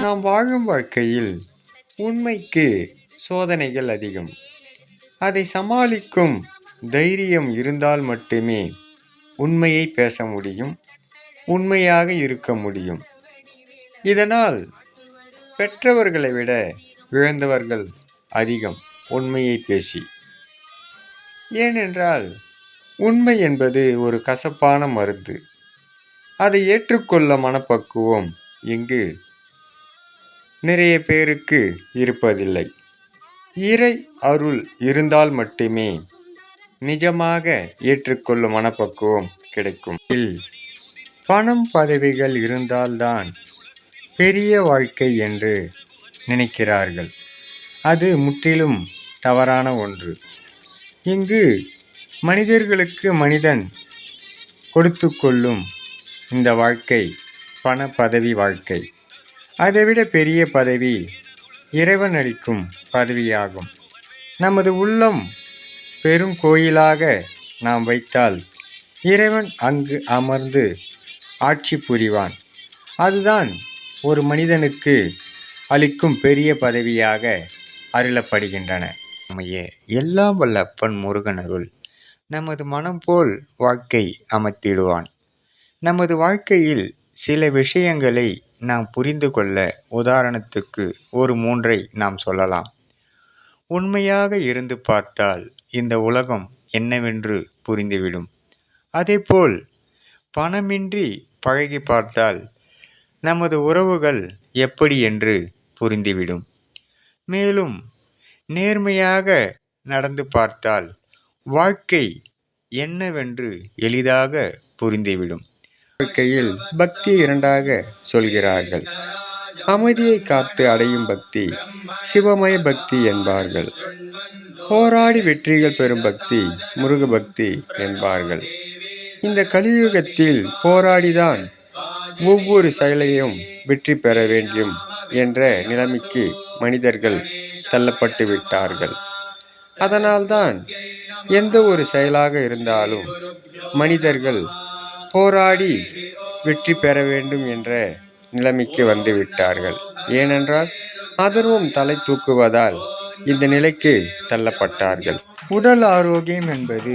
நாம் வாழும் வாழ்க்கையில் உண்மைக்கு சோதனைகள் அதிகம். அதை சமாளிக்கும் தைரியம் இருந்தால் மட்டுமே உண்மையை பேச முடியும் உண்மையாக இருக்க முடியும். இதனால் பெற்றவர்களை விட இழந்தவர்கள் அதிகம் உண்மையை பேசி. ஏனென்றால் உண்மை என்பது ஒரு கசப்பான மருந்து. அதை ஏற்றுக்கொள்ள மனப்பக்குவம் இங்கு நிறைய பேருக்கு இருப்பதில்லை. இறை அருள் இருந்தால் மட்டுமே நிஜமாக ஏற்றுக்கொள்ளும் மனப்பக்குவம் கிடைக்கும். பணம் பதவிகள் இருந்தால்தான் பெரிய வாழ்க்கை என்று நினைக்கிறார்கள். அது முற்றிலும் தவறான ஒன்று. இங்கு மனிதர்களுக்கு மனிதன் கொடுத்து கொள்ளும் இந்த வாழ்க்கை பண பதவி வாழ்க்கை. அதைவிட பெரிய பதவி இறைவன் அளிக்கும் பதவியாகும். நமது உள்ளம் பெரும் கோயிலாக நாம் வைத்தால் இறைவன் அங்கு அமர்ந்து ஆட்சி புரிவான். அதுதான் ஒரு மனிதனுக்கு அளிக்கும் பெரிய பதவியாக அருளப்படுகின்றன. அமைய எல்லாம் வல்ல அப்பன் முருகன் அருள். நமது மனம் போல் வாழ்க்கை அமைத்திடுவான். நமது வாழ்க்கையில் சில விஷயங்களை நாம் புரிந்து கொள்ள உதாரணத்துக்கு ஒரு மூன்றை நாம் சொல்லலாம். உண்மையாக இருந்து பார்த்தால் இந்த உலகம் என்னவென்று புரிந்துவிடும். அதேபோல் பணமின்றி பழகி பார்த்தால் நமது உறவுகள் எப்படி என்று புரிந்துவிடும். மேலும் நேர்மையாக நடந்து பார்த்தால் வாழ்க்கை என்னவென்று எளிதாக புரிந்துவிடும். வாழ்க்கையில் பக்தி இரண்டாக சொல்கிறார்கள். அமைதியை காத்து அடையும் பக்தி சிவமய பக்தி என்பார்கள். போராடி வெற்றிகள் பெறும் பக்தி முருக பக்தி என்பார்கள். இந்த கலியுகத்தில் போராடிதான் ஒவ்வொரு செயலையும் வெற்றி பெற வேண்டும் என்ற நிலைமைக்கு மனிதர்கள் தள்ளப்பட்டு விட்டார்கள். அதனால்தான் எந்த ஒரு செயலாக இருந்தாலும் மனிதர்கள் போராடி வெற்றி பெற வேண்டும் என்ற நிலைமைக்கு வந்து விட்டார்கள். ஏனென்றால் ஆதரவும் தலை தூக்குவதால் இந்த நிலைக்கு தள்ளப்பட்டார்கள். உடல் ஆரோக்கியம் என்பது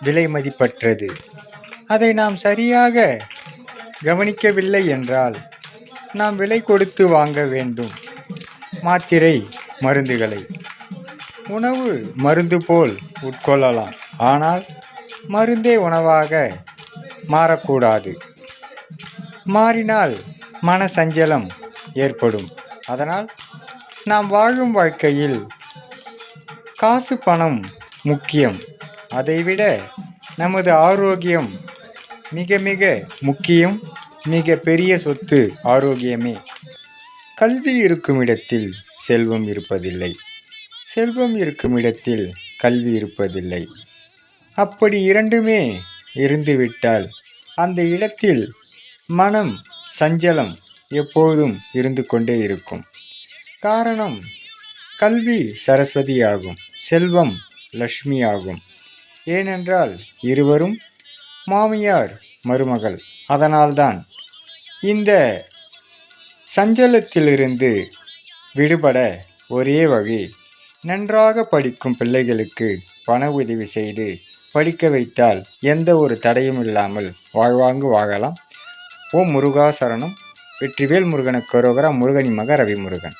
விலை மதிப்பற்றது. அதை நாம் சரியாக கவனிக்கவில்லை என்றால் நாம் விலை கொடுத்து வாங்க வேண்டும். மாத்திரை மருந்துகளை. உணவு மருந்து போல் உட்கொள்ளலாம். ஆனால் மருந்தே உணவாக மாறக்கூடாது. மாறினால் மன சஞ்சலம் ஏற்படும். அதனால் நாம் வாழும் வாழ்க்கையில் காசு பணம் முக்கியம். அதைவிட நமது ஆரோக்கியம் மிக மிக முக்கியம். மிக பெரிய சொத்து ஆரோக்கியமே. கல்வி இருக்கும் இடத்தில் செல்வம் இருப்பதில்லை. செல்வம் இருக்கும் இடத்தில் கல்வி இருப்பதில்லை. அப்படி இரண்டுமே இருந்துவிட்டால் அந்த இடத்தில் மனம் சஞ்சலம் எப்போதும் இருந்து கொண்டே இருக்கும். காரணம் கல்வி சரஸ்வதி ஆகும் செல்வம் லக்ஷ்மி ஆகும் ஏனென்றால் இருவரும் மாமியார் மருமகள். அதனால்தான் இந்த சஞ்சலத்திலிருந்து விடுபட ஒரே வழி நன்றாக படிக்கும் பிள்ளைகளுக்கு பண உதவி செய்து படிக்க வைத்தால் எந்த ஒரு தடையும் இல்லாமல் வாழ்வாங்கு வாழலாம். ஓம் முருகா சரணம் வெற்றிவேல் முருகனுக்கு கரோகரா முருகனி மக ரவி முருகன்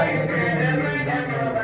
ಆಗಿರುತ್ತೆ